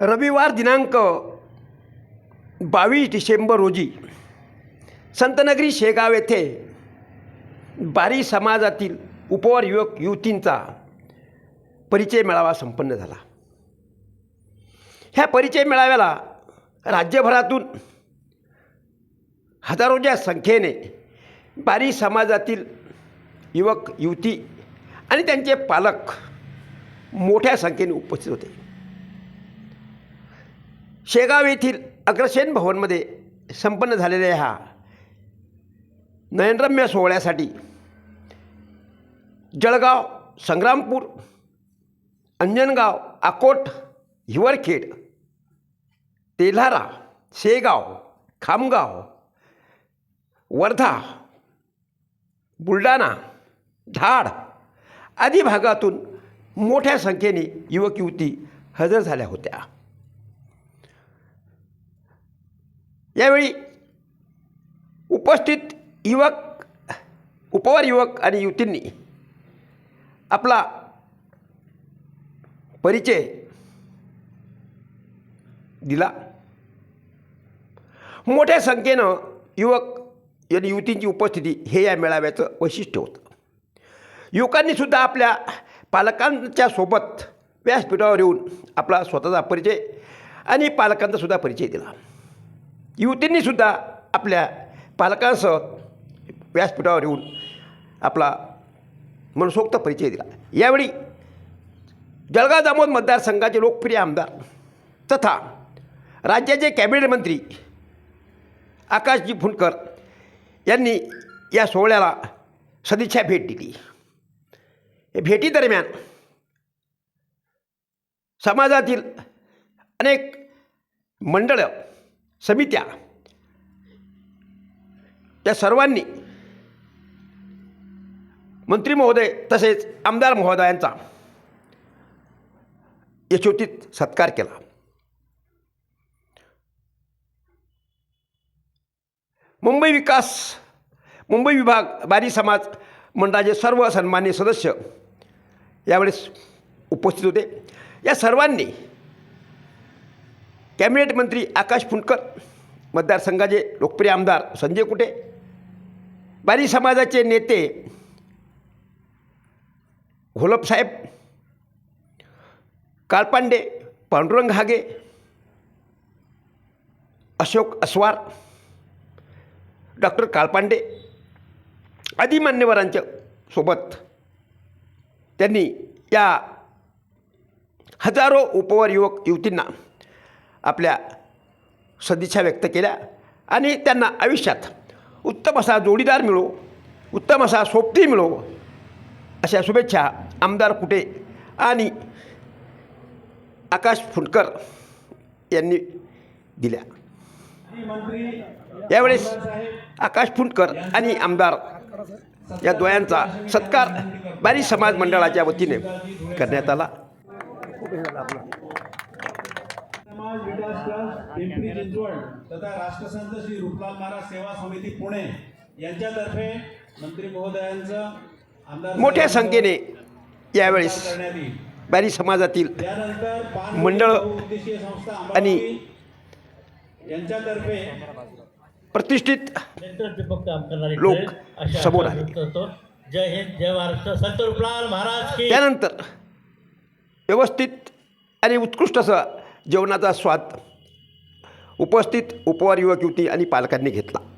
रविवार दिनांक बावीस डिसेंबर रोजी संतनगरी शेगाव येथे बारी समाजातील उपवर युवक युवतींचा परिचय मेळावा संपन्न झाला. ह्या परिचय मेळाव्याला राज्यभरातून हजारोच्या संख्येने बारी समाजातील युवक युवती आणि त्यांचे पालक मोठ्या संख्येने उपस्थित होते. शेगाव येथील अग्रसेन भवनमध्ये संपन्न झालेल्या ह्या नयनरम्य सोहळ्यासाठी जळगाव संग्रामपूर अंजनगाव अकोट हिवरखेड तेल्हारा शेगाव खामगाव वर्धा बुलढाणा धाड आदी भागातून मोठ्या संख्येने युवक युवती हजर झाल्या होत्या. यावेळी उपस्थित युवक उपवर युवक आणि युवतींनी आपला परिचय दिला. मोठ्या संख्येनं युवक आणि युवतींची उपस्थिती हे या मेळाव्याचं वैशिष्ट्य होतं. युवकांनीसुद्धा आपल्या पालकांच्या सोबत व्यासपीठावर येऊन आपला स्वतःचा परिचय आणि पालकांचासुद्धा परिचय दिला. युवतींनीसुद्धा आपल्या पालकांसह व्यासपीठावर येऊन आपला मनसोक्त परिचय दिला. यावेळी जळगाव दामोद मतदारसंघाचे लोकप्रिय आमदार तथा राज्याचे कॅबिनेट मंत्री आकाशजी फुंडकर यांनी या सोहळ्याला सदिच्छा भेट दिली. या भेटीदरम्यान समाजातील अनेक मंडळं समित्या. त्या सर्वांनी मंत्री महोदय तसेच आमदार महोदयांचा यशोचित सत्कार केला. मुंबई विकास मुंबई विभाग बारी समाज मंडळाचे सर्व सन्मान्य सदस्य यावेळेस उपस्थित होते. या सर्वांनी कॅबिनेट मंत्री आकाश फुंडकर मतदारसंघाचे लोकप्रिय आमदार संजय कुटे बारी समाजाचे नेते घोलपसाहेब काळपांडे पांडुरंग हागे अशोक अस्वार डॉक्टर काळपांडे आदी मान्यवरांच्या सोबत त्यांनी या हजारो उपवर युवक युवतींना आपल्या सदिच्छा व्यक्त केल्या आणि त्यांना आयुष्यात उत्तम असा जोडीदार मिळो उत्तम असा सोबती मिळो अशा शुभेच्छा आमदार कुटे आणि आकाश फुंडकर यांनी दिल्या. यावेळेस आकाश फुंडकर आणि आमदार या द्वयांचा सत्कार बारी समाज मंडळाच्या वतीने करण्यात आला. समाज विकास ट्रस्ट पिंपरी चिंचवड तथा राष्ट्रसंत श्री रूपलाल महाराज सेवा समिती पुणे यांच्यातर्फे मंत्री महोदयांचं आमदार मोठ्या संख्येने यावेळेस करण्यात येईल. बारी समाजातील त्यानंतर पाच मंडळ बहुउद्देशीय संस्था आणि यांच्यातर्फे प्रतिष्ठित नेतृत्वपूर्ण काम करणारे लोक समोर आले. जय हिंद जय महाराष्ट्र. संत रूपलाल महाराज की त्यानंतर व्यवस्थित आणि उत्कृष्ट असं जेवणाचा स्वाद उपस्थित उपवार युवक युवती आणि पालकांनी घेतला.